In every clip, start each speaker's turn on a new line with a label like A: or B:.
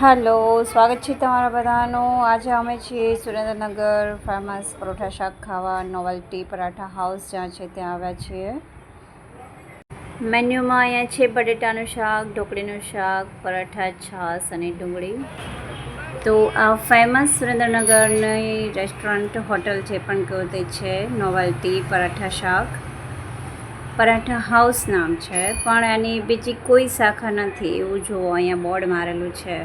A: હાલો, સ્વાગત છે તમારા બધાનું. આજે અમે છીએ સુરેન્દ્રનગર ફેમસ પરોઠા શાક ખાવા, નોવલ્ટી પરાઠા હાઉસ, જ્યાં છે ત્યાં આવ્યા છીએ. મેન્યુમાં અહીંયા છે બટેટાનું શાક, ઢોકળીનું શાક, પરાઠા, છાશ અને ડુંગળી. તો આ ફેમસ સુરેન્દ્રનગરની રેસ્ટોરન્ટ, હોટલ જે પણ કહો તે છે, નોવલ્ટી પરાઠા શાક. પરાઠા હાઉસ નામ છે, પણ એની બીજી કોઈ શાખા નથી એવું જુઓ, અહીંયા બોર્ડ મારેલું છે.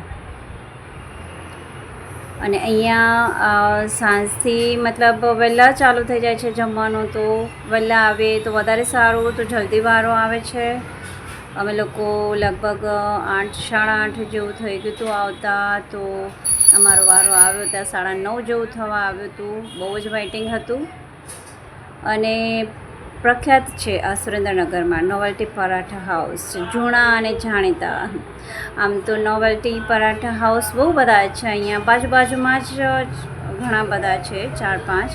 A: અને અહીંયા સાંજથી મતલબ વહેલા ચાલુ થઈ જાય છે જમવાનું, તો વહેલા આવે તો વધારે સારું, તો જલ્દી વારો આવે છે. અમે લોકો લગભગ આઠ, સાડા આઠ જેવું થઈ ગયું હતું આવતા, તો અમારો વારો આવ્યો ત્યાં સાડા નવ જેવું થવા આવ્યું હતું. બહુ જ વેઇટિંગ હતું. અને પ્રખ્યાત છે આ સુરેન્દ્રનગરમાં. નોવલ્ટી પરાઠા હાઉસ જૂના અને જાણીતા. આમ તો નોવલ્ટી પરાઠા હાઉસ બહુ બધા છે અહીંયા. બાજુ બાજુમાં જ ઘણા બધા છે, ચાર પાંચ.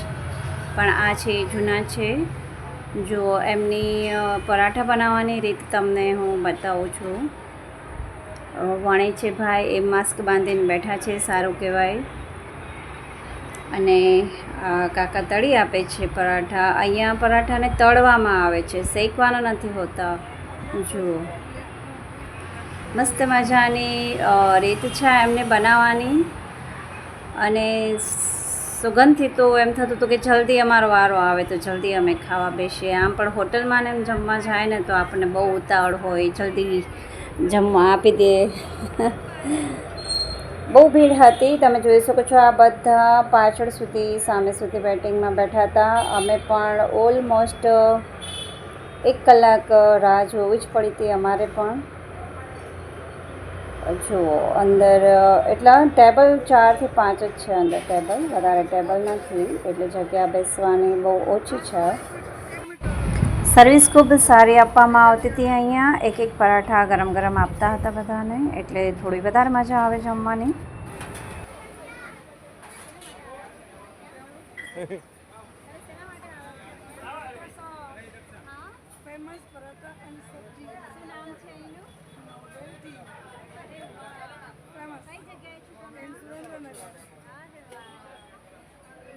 A: પણ આ છે, જૂના છે. જો એમની પરાઠા બનાવવાની રીત તમને હું બતાવું છું. વણે છે ભાઈ, એ માસ્ક બાંધીને બેઠા છે, સારું કહેવાય. અને કાકા તળી આપે છે પરાઠા. અહીંયા પરાઠાને તળવામાં આવે છે. શેકવાના નથી હોતા. જુઓ. મસ્ત મજાની રીત છે એમને બનાવવાની. અને સુગંધથી તો એમ થતું હતું કે જલ્દી અમારો વારો આવે તો જલ્દી અમે ખાવા બેસીએ. આમ પણ હોટલમાં ને એમ જમવા જાય ને તો આપણને બહુ ઉતાવળ હોય. જલ્દી જમવા આપી દે. બહુ ભીડ હતી. તમે જોઈ શકો છો આ બધા પાછળ સુધી, સામે સુધી વેટિંગમાં બેઠા હતા. અમે પણ ઓલમોસ્ટ એક કલાક રાહ જોવી જ પડી હતી અમારે પણ. જુઓ, અંદર, એટલા ટેબલ ચારથી પાંચ જ છે અંદર ટેબલ. વધારે ટેબલ નથી, એટલે જગ્યા બેસવાની બહુ ઓછી છે. સર્વિસ ખૂબ સારી આપવામાં આવતી હતી અહીંયા. એક એક પરાઠા ગરમ ગરમ આપતા હતા બધાને, એટલે થોડી વધારે મજા આવે જમવાની.
B: ફેમસ પરાઠા અને સબ્જી. નામ છે એનું ફેમસ કઈ જગ્યાએ છો તમે એમ સુરેન્દ્રનગર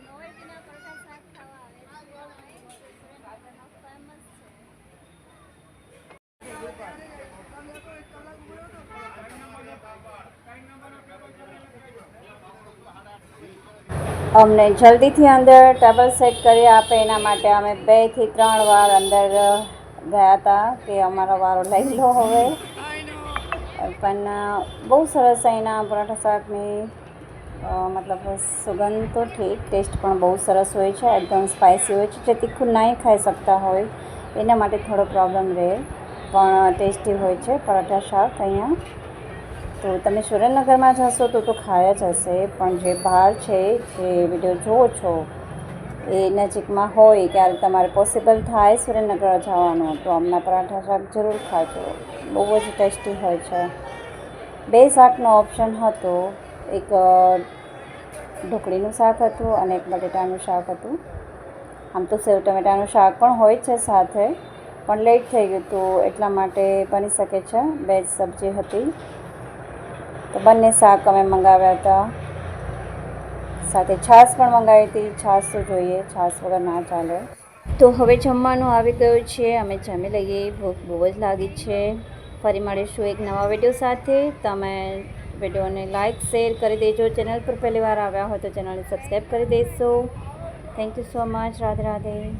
B: નોવેલ્ટીના પરોઠા શાક ખાવા આવે છે સુરેન્દ્રનગરનો ફેમસ છે
A: અમને જલ્દીથી અંદર ટેબલ સેટ કરી આપે. એના માટે અમે બેથી ત્રણ વાર અંદર ગયા હતા કે અમારો વારો લઈ લો હવે. પણ બહુ સરસ અહીંના પરાઠા શાકની મતલબ સુગંધ તો ઠીક, ટેસ્ટ પણ બહુ સરસ હોય છે, એકદમ સ્પાઇસી હોય છે, જે તીખું નહીં ખાઈ શકતા હોય. એના માટે થોડો પ્રોબ્લેમ રહે. પણ ટેસ્ટી હોય છે પરાઠા શાક અહીંયા. તો તમે સુરેન્દ્રનગરમાં જશો તો તો ખાયા જ હશે. પણ જે બહાર છે, જે વીડિયો જુઓ છો, એ નજીકમાં હોય ત્યારે તમારે પોસિબલ થાય સુરેન્દ્રનગર જવાનું. તો અમના પરાઠા શાક જરૂર ખાજો. બહુ જ ટેસ્ટી હોય છે. બે શાકનો ઓપ્શન હતો. એક ઢોકળીનું શાક હતું અને એક બટેટાનું શાક હતું. આમ તો સેવ ટમેટાનું શાક પણ હોય છે સાથે. પણ લેટ થઈ ગયું હતું એટલા માટે બની શકે છે. બે જ સબ્જી હતી. તો બંને શાક અમે મંગાવ્યા હતા. સાથે છાશ પણ મંગાવી હતી. છાશ તો જોઈએ, છાશ વગર ના ચાલે. તો હવે જમવાનું આવી ગયું છે. અમે જમી લઈએ. ભૂખ બહુ જ લાગી છે. ફરી મળીશું એક નવા વીડિયો સાથે. તમે વિડીયોને લાઇક શેર કરી દેજો. ચેનલ પર પહેલી વાર આવ્યા હોય તો ચેનલને સબસ્ક્રાઈબ કરી દેશો. Thank you so much Radhe Radhe.